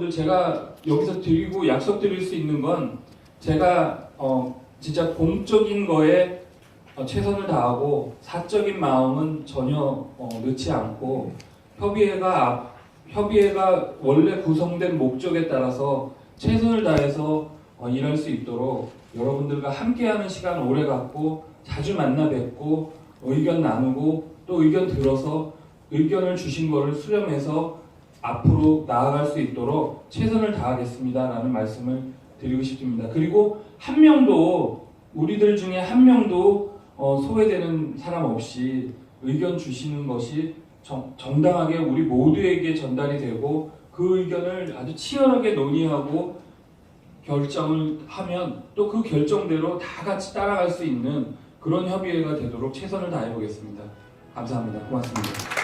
여러분들 제가 여기서 드리고 약속드릴 수 있는 건 제가 어, 진짜 공적인 거에 어, 최선을 다하고 사적인 마음은 전혀 어, 넣지 않고 협의회가 앞- 협의회가 원래 구성된 목적에 따라서 최선을 다해서 어, 일할 수 있도록 여러분들과 함께하는 시간 오래 갖고 자주 만나 뵙고 의견 나누고 또 의견 들어서 의견을 주신 거를 수렴해서 앞으로 나아갈 수 있도록 최선을 다하겠습니다라는 말씀을 드리고 싶습니다. 그리고 한 명도 우리들 중에 한 명도 어, 소외되는 사람 없이 의견 주시는 것이 정, 정당하게 우리 모두에게 전달이 되고 그 의견을 아주 치열하게 논의하고 결정을 하면 또 그 결정대로 다 같이 따라갈 수 있는 그런 협의회가 되도록 최선을 다해 보겠습니다. 감사합니다. 고맙습니다.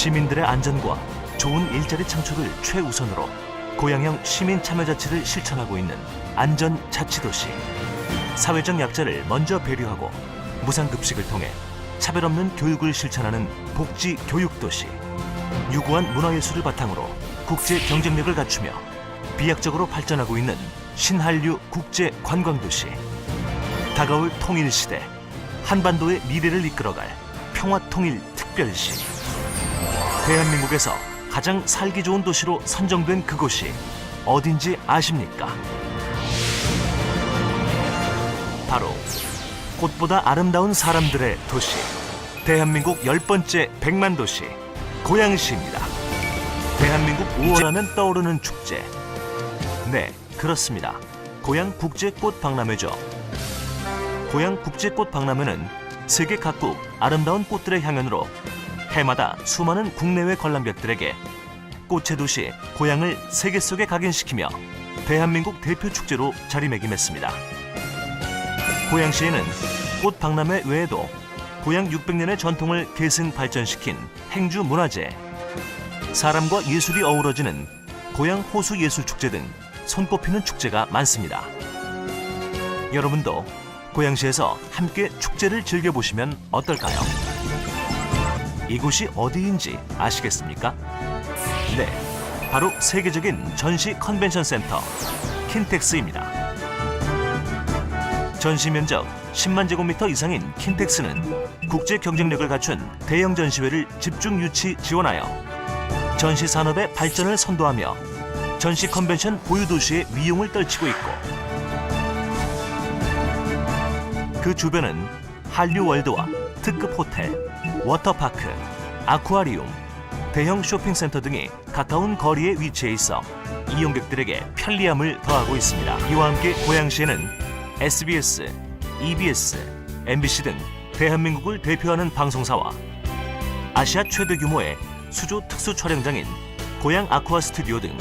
시민들의 안전과 좋은 일자리 창출을 최우선으로 고향형 시민 참여 자치를 실천하고 있는 안전 자치도시. 사회적 약자를 먼저 배려하고 무상급식을 통해 차별 없는 교육을 실천하는 복지 교육도시. 유구한 문화예술을 바탕으로 국제 경쟁력을 갖추며 비약적으로 발전하고 있는 신한류 국제 관광도시. 다가올 통일 시대 한반도의 미래를 이끌어갈 평화통일 특별시. 대한민국에서 가장 살기 좋은 도시로 선정된 그곳이 어딘지 아십니까? 바로 꽃보다 아름다운 사람들의 도시. 대한민국 열 번째 백만 도시 고양시입니다. 대한민국 5월하면 떠오르는 축제. 네, 그렇습니다. 고양 국제꽃 박람회죠. 고양 국제꽃 박람회는 세계 각국 아름다운 꽃들의 향연으로 해마다 수많은 국내외 관람객들에게 꽃의 도시 고향을 세계 속에 각인시키며 대한민국 대표 축제로 자리매김했습니다. 고양시에는 꽃 박람회 외에도 고향 600년의 전통을 계승 발전시킨 행주 문화재, 사람과 예술이 어우러지는 고향 호수 예술 축제 등 손꼽히는 축제가 많습니다. 여러분도 고양시에서 함께 축제를 즐겨보시면 어떨까요? 이곳이 어디인지 아시겠습니까? 네, 바로 세계적인 전시 컨벤션 센터 킨텍스입니다. 전시 면적 10만 제곱미터 이상인 킨텍스는 국제 경쟁력을 갖춘 대형 전시회를 집중 유치 지원하여 전시 산업의 발전을 선도하며 전시 컨벤션 보유 도시의 위용을 떨치고 있고 그 주변은 한류 월드와 특급 호텔, 워터파크, 아쿠아리움, 대형 쇼핑센터 등이 가까운 거리에 위치해 있어 이용객들에게 편리함을 더하고 있습니다. 이와 함께 고양시에는 SBS, EBS, MBC 등 대한민국을 대표하는 방송사와 아시아 최대 규모의 수조 특수 촬영장인 고양 아쿠아 스튜디오 등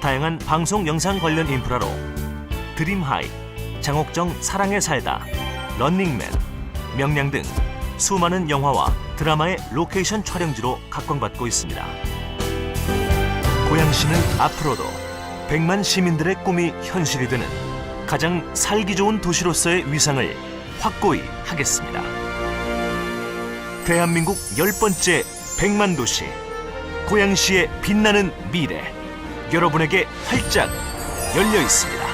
다양한 방송 영상 관련 인프라로 드림하이, 장옥정 사랑에 살다, 런닝맨, 명량 등 수많은 영화와 드라마의 로케이션 촬영지로 각광받고 있습니다. 고양시는 앞으로도 100만 시민들의 꿈이 현실이 되는 가장 살기 좋은 도시로서의 위상을 확고히 하겠습니다. 대한민국 열 번째 100만 도시 고양시의 빛나는 미래 여러분에게 활짝 열려 있습니다.